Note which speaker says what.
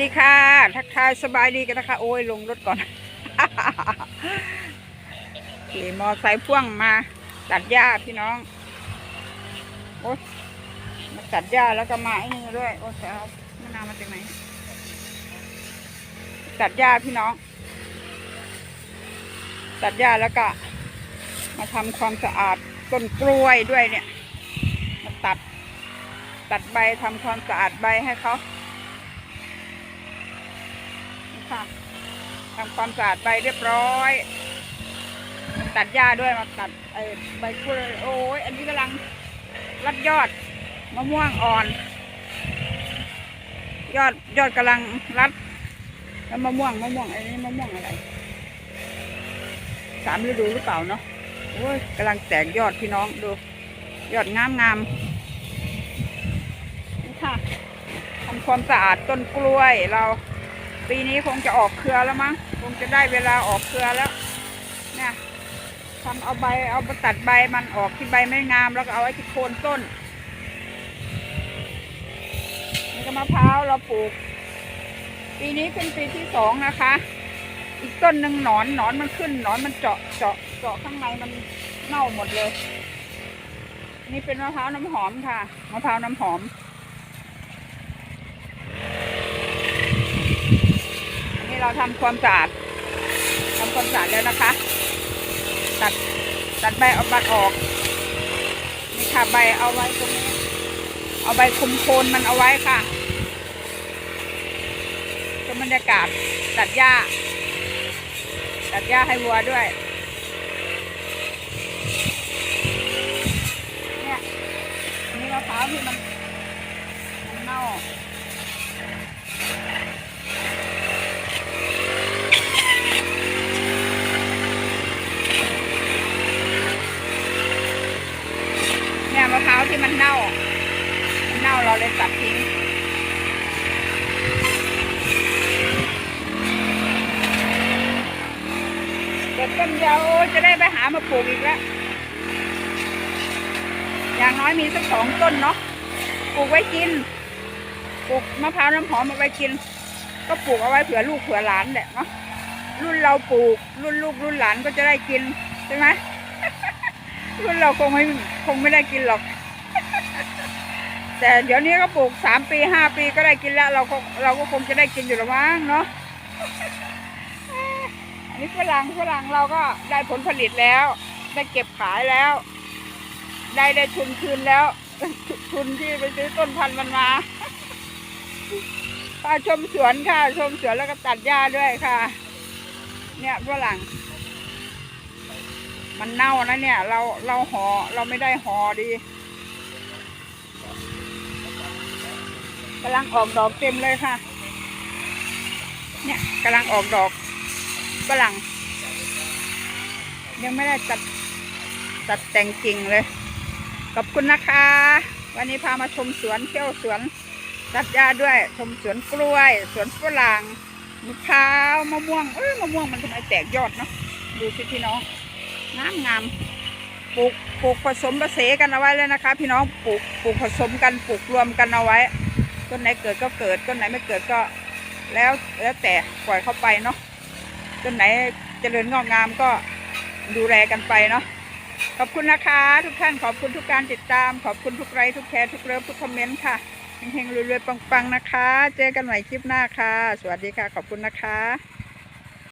Speaker 1: ดีค่ะ ทักทายสบายดีกันนะคะ โอ้ยลงรถก่อนขี่มอไซค์พ่วงมาตัดหญ้าพี่น้อง โอ้ยมาตัดหญ้าแล้วก็มาไอ้นี่ด้วย โอ้ยแต่เอามะนาวมาจากไหนตัดหญ้าพี่น้อง ตัดหญ้าแล้วก็ มาทำความสะอาดต้นกล้วยด้วยเนี่ย มาตัด ตัดใบทำความสะอาดใบให้เขา ค่ะทำความสะอาดใบเรียบร้อย ตัดหญ้าด้วยมาตัดไอ้ใบกล้วยโอ้ยอันนี้กำลังรัดยอดมะม่วงอ่อน ยอดยอดกำลังรัด แล้วมะม่วงมะม่วงอันนี้มะม่วงอะไรสามฤดูหรือเปล่าเนาะโอ้ยกำลังแตกยอดพี่น้องดู ยอดงามงามนี่ค่ะทำความสะอาดต้นกล้วยเรา ปีนี้คงจะออกเครือแล้วมั้งคงจะได้เวลาออกเครือแล้วเนี่ยทำเอาใบเอาไปตัดใบมันออกที่ใบไม่งามแล้วก็เอาไว้ที่โคนต้นนี่ก็มะพร้าวเราปลูก ปีนี้ขึ้นปีที่สองนะคะ อีกต้นหนึ่งหนอนหนอนมันขึ้นหนอนมันเจาะเจาะเจาะข้างในมันเน่าหมดเลย นี่เป็นมะพร้าวน้ำหอมค่ะมะพร้าวน้ำหอม อันนี้เรา ทำความสะอาดทำความสะอาดแล้วนะคะ ตัดตัดใบเอาบัดออกนี่ค่ะใบเอาไว้ตรงนี้ เอาใบคุมโคนมันเอาไว้ค่ะเป็นบรรยากาศตัดหญ้า ตัดหญ้าให้วัวด้วยเนี่ยนี่มะพร้าวที่มันมันเน่าเนี่ยมะพร้าวที่มันเน่า เน่าเราเลยตัดทิ้งเกิดต้นเดียวจะได้ไปหามาปลูกอีกแล้ว อย่างน้อยมีสักสองต้นเนาะ ปลูกไว้กิน ปลูกมะพร้าวน้ำหอมเอาไว้กิน ก็ปลูกเอาไว้เผื่อลูกเผื่อหลานแหละเนาะ รุ่นเราปลูกรุ่นลูกรุ่นหลานก็จะได้กินใช่ไหม รุ่นเราคงไม่คงไม่ได้กินหรอก แต่เดี๋ยวนี้ก็ปลูกสามปีห้าปีก็ได้กินแล้ว เราก็เราก็คงจะได้กินอยู่และมั้งเนาะอันนี้ฝรั่งฝรั่งเราก็ได้ผลผลิตแล้ว ได้เก็บขายแล้ว ได้ได้ทุนคืนแล้ว ทุนที่ไปซื้อต้นพันธุ์มันมาค่าชมสวนค่ะ ชมสวนแล้วก็ตัดหญ้าด้วยค่ะ เนี่ยฝรั่ง มันเน่านะเนี่ย เราเราห่อเราไม่ได้ห่อดีกำลังออกดอกเต็มเลยค่ะ เนี่ยกำลังออกดอกฝรั่งยังไม่ได้ตัดตัดแต่งกิ่งเลย ขอบคุณนะคะ วันนี้พามาชมสวนเที่ยวสวนตัดหญ้าด้วย ชมสวนกล้วย สวนฝรั่งมะพร้าวมะม่วงเอ้ยมะม่วงมันทำไมแตกยอดเนาะดูสิพี่น้อง งามงามปลูกปลูกผสมผสานกันเอาไว้เลยนะคะ พี่น้องปลูกปลูกผสมกันปลูกรวมกันเอาไว้ ต้นไหนเกิดก็เกิดต้นไหนไม่เกิดก็แล้วแล้วแต่ปล่อยเข้าไปเนาะต้นไหนเจริญงอกงามก็ดูแลกันไปเนาะขอบคุณนะคะ ทุกท่านขอบคุณทุกการติดตาม ขอบคุณทุกไลค์ทุกแชร์ทุกเลิฟทุกคอมเมนต์ค่ะเฮงๆรวยๆปังๆนะคะ เจอกันใหม่คลิปหน้าค่ะ สวัสดีค่ะ ขอบคุณนะคะ